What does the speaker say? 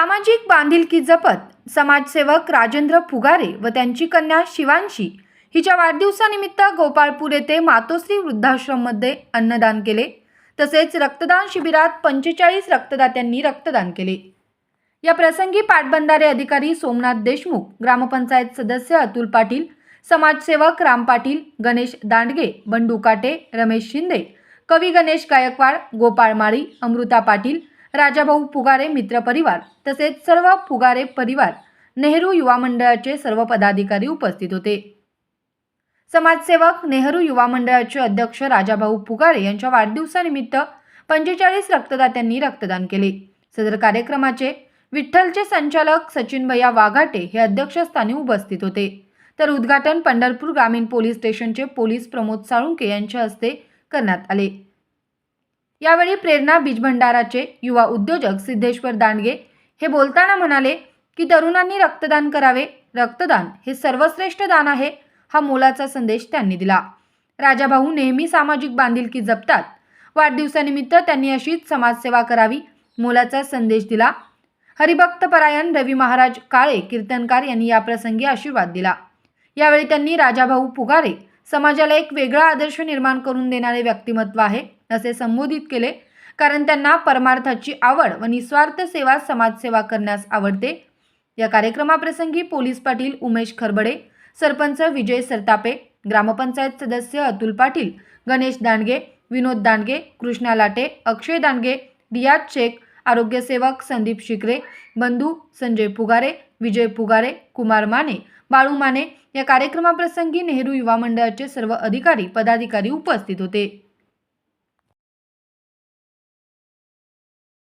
सामाजिक बांधिलकी जपत समाजसेवक राजेंद्र फुगारे व त्यांची कन्या शिवांशी हिच्या वाढदिवसानिमित्त गोपाळपूर येथे मातोश्री वृद्धाश्रममध्ये अन्नदान केले. तसेच रक्तदान शिबिरात पंचेचाळीस रक्तदात्यांनी रक्तदान केले. या प्रसंगी पाटबंधारे अधिकारी सोमनाथ देशमुख ग्रामपंचायत सदस्य अतुल पाटील समाजसेवक राम पाटील गणेश दांडगे बंडू काटे रमेश शिंदे कवी गणेश गायकवाड गोपाळ माळी अमृता पाटील राजाभाऊ पुगारे मित्र परिवार तसेच सर्व पुगारे परिवार नेहरू युवा मंडळाचे सर्व पदाधिकारी उपस्थित होते. समाजसेवक नेहरू युवा मंडळाचे अध्यक्ष राजाभाऊ पुगारे यांच्या वाढदिवसानिमित्त पंचेचाळीस रक्तदात्यांनी रक्तदान केले. सदर कार्यक्रमाचे विठ्ठलचे संचालक सचिन भैया वाघाटे हे अध्यक्षस्थानी उपस्थित होते. तर उद्घाटन पंढरपूर ग्रामीण पोलीस स्टेशनचे पोलीस प्रमोद साळुंके यांच्या हस्ते करण्यात आले. यावेळी प्रेरणा बीजभंडाराचे युवा उद्योजक सिद्धेश्वर दांडगे हे बोलताना म्हणाले की तरुणांनी रक्तदान करावे. रक्तदान हे सर्वश्रेष्ठ दान आहे हा मोलाचा संदेश त्यांनी दिला. राजाभाऊ नेहमी सामाजिक बांधिलकी जपतात. वाढदिवसानिमित्त त्यांनी अशीच समाजसेवा करावी मोलाचा संदेश दिला. हरिभक्त परायण रवी महाराज काळे कीर्तनकार यांनी याप्रसंगी आशीर्वाद दिला. यावेळी त्यांनी राजाभाऊ पुगारे समाजाला एक वेगळा आदर्श निर्माण करून देणारे व्यक्तिमत्व आहे असे संबोधित केले. कारण त्यांना परमार्थाची आवड व निस्वार्थ सेवा समाजसेवा करण्यास आवडते. या कार्यक्रमाप्रसंगी पोलीस पाटील उमेश खरबडे सरपंच विजय सरतापे ग्रामपंचायत सदस्य अतुल पाटील गणेश दांडगे विनोद दांडगे कृष्णा लाटे अक्षय दांडगे रियाज शेख आरोग्यसेवक संदीप शिकरे बंधू संजय पुगारे विजय पुगारे कुमार माने बाळू माने या कार्यक्रमाप्रसंगी नेहरू युवा मंडळाचे सर्व अधिकारी पदाधिकारी उपस्थित होते.